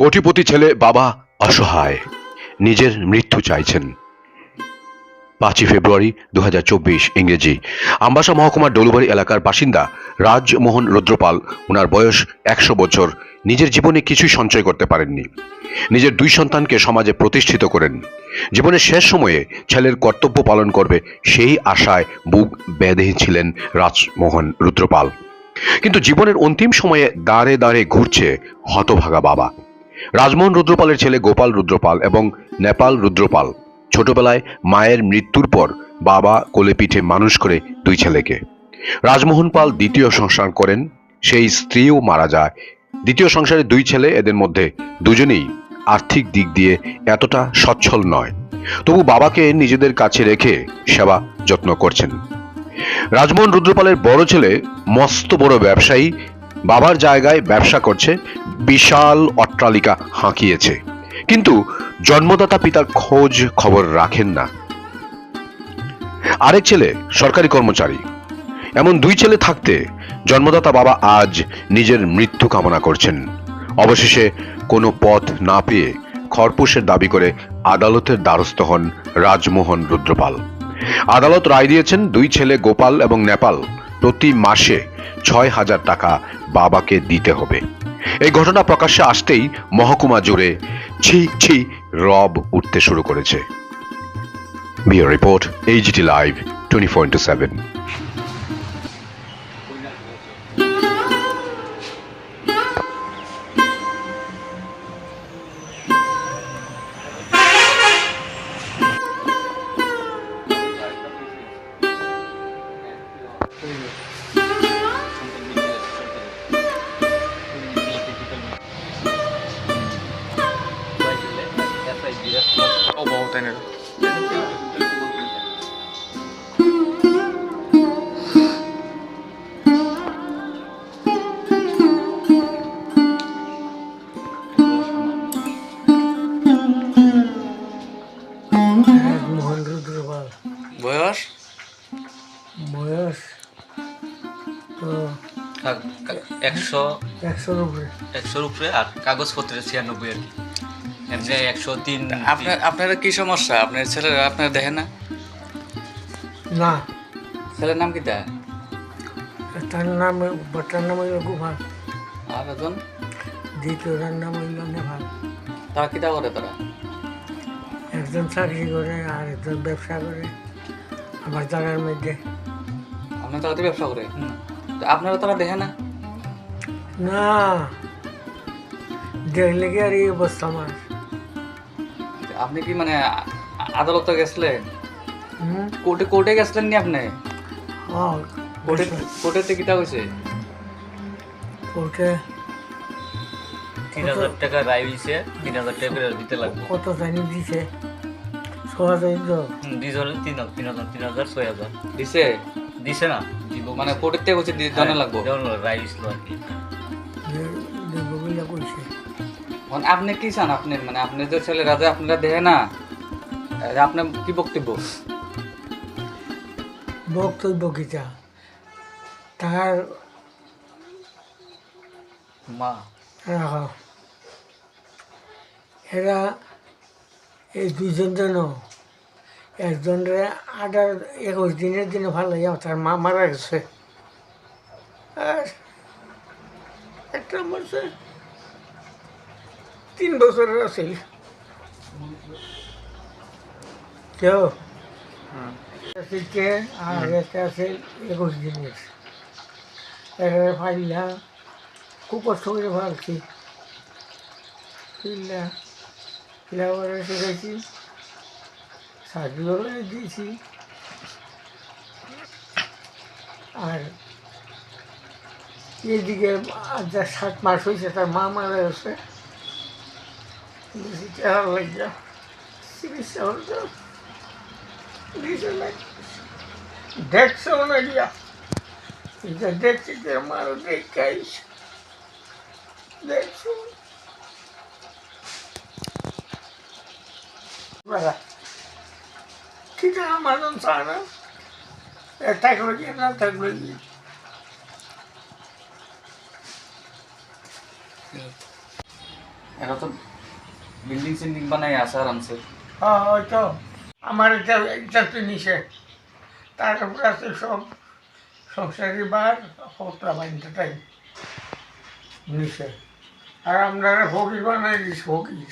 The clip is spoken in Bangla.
কোটিপতি ছেলে বাবা অসহায়। নিজের মৃত্যু চাইছেন। পাঁচই ফেব্রুয়ারি দু হাজার চব্বিশ ইংরেজি। আম্বাসা মহকুমার ডলুবাড়ি এলাকার বাসিন্দা রাজমোহন রুদ্রপাল ওনার বয়স একশো বছর। নিজের জীবনে কিছুই সঞ্চয় করতে পারেননি। নিজের দুই সন্তানকে সমাজে প্রতিষ্ঠিত করেন। জীবনের শেষ সময়ে ছেলের কর্তব্য পালন করবে সেই আশায় বুক বেঁধেছিলেন রাজমোহন রুদ্রপাল। কিন্তু জীবনের অন্তিম সময়ে দাঁড়ে দাঁড়ে ঘুরছে হতভাগা বাবা। রাজমোহন রুদ্রপালের ছেলে গোপাল রুদ্রপাল এবং নেপাল রুদ্রপাল ছোটবেলায় মায়ের মৃত্যুর পর বাবা কোলে পিঠে মানুষ করে দুই ছেলেকে। রাজমোহন পাল দ্বিতীয় সংসার করেন, সেই স্ত্রীও মারা যায়। দ্বিতীয় সংসারে দুই ছেলে, এদের মধ্যে দুজনেই আর্থিক দিক দিয়ে এতটা সচ্ছল নয়। তবু বাবাকে নিজেদের কাছে রেখে সেবা যত্ন করছেন। রাজমোহন রুদ্রপালের বড় ছেলে, মস্ত বড় ব্যবসায়ী বাবার জায়গায় ব্যবসা করছে, বিশাল অট্টালিকা হাঁকিয়েছে। কিন্তু জন্মদাতা পিতার খোঁজ খবর রাখেন না। আরেক ছেলে সরকারি কর্মচারী। এমন দুই ছেলে থাকতে জন্মদাতা বাবা আজ নিজের মৃত্যু কামনা করছেন। অবশেষে কোনো পথ না পেয়ে খরপোশের দাবি করে আদালতের দ্বারস্থ হন রাজমোহন রুদ্রপাল। আদালত রায় দিয়েছেন দুই ছেলে গোপাল এবং নেপাল। প্রতি মাসে ছয় হাজার টাকা বাবাকে দিতে হবে। এই ঘটনা প্রকাশ্যে আসতেই মহকুমা জুড়ে ছি ছি, রব উঠতে শুরু করেছে। Report HD live twenty four into seven container বয়স? বয়স একশো একশোর উপরে। একশোর উপরে আর কাগজপত্রে ছিয়ানব্বই আর কি। একশো তিন আপনার আপনারা কি সমস্যা? আপনার ছেলেরা আপনারা দেখেন না? না। ছেলের নাম কি দেয় তার নাম বটার নাম হইল গোপাল। আর একজন? দ্বিতীয়টার নাম হইল নেপাল। তারা কিতা করে তারা? একজন চাকরি করে আর একজন ব্যবসা করে। আবার জায়গার মধ্যে। আপনার তারা ব্যবসা করে? আপনারা তারা দেখে না? না। দেখলে কি আর এই অবস্থা আমার? আপনি কি মানে আদালতে গেছিলেন? কোর্টে কোর্টে গেছিলেন নি আপনি? ও কোর্টে কোর্টেতে কিতা হয়েছে? ওকে তিন হাজার টাকা রায় হয়েছে তিন হাজার টাকা করে দিতে লাগবে। কত জানি দিছে ছ হাজার দুইজনে তিন তিন হাজার তিন হাজার ছয় হাজার। দিছে দিছে না দিব মানে কোর্টের থেকে হচ্ছে জানা লাগবো। রায় হয়েছিল আর কি। কইছে। মানে আপনি কি চান? আপনি মানে আপনি যে ছেলে রাজা আপনারা দেখে না? আপনার কি বক্তব্য? বক্তব্য কিতা তার মা। এরা এই দুইজন যেন একজনের আঠারো একুশ দিনের দিনে ভালো লাগে তার মা মারা গেছে। আর একটা তিন বছরের আছে। কেউ? আর একটা আছে একুশ ফাইলা খুব কষ্ট করে ভাবছি। ফিল্লা শিখেছি সার্টিফিকেট দিয়েছি। আর এদিকে যা সাত মাস হয়েছে তার মা মারা গেছে। বেশি টাকা লাগে চিকিৎসা হতো দেখছ না গিয়া এটা দেখছি যে আমারও দেখাইছে দেখছ মানুষ চায় না থাকল কি না থাকল কি এরা তো বিল্ডিং সিল্ডিং বানাই আছে আরামসে। হ্যাঁ হয়তো আমার এটা এটা তো তার উপরে আছে সব সংসারী বার হতরা বাইনটাই নিছে। আর আমরা হকি বানাই দিস ফকির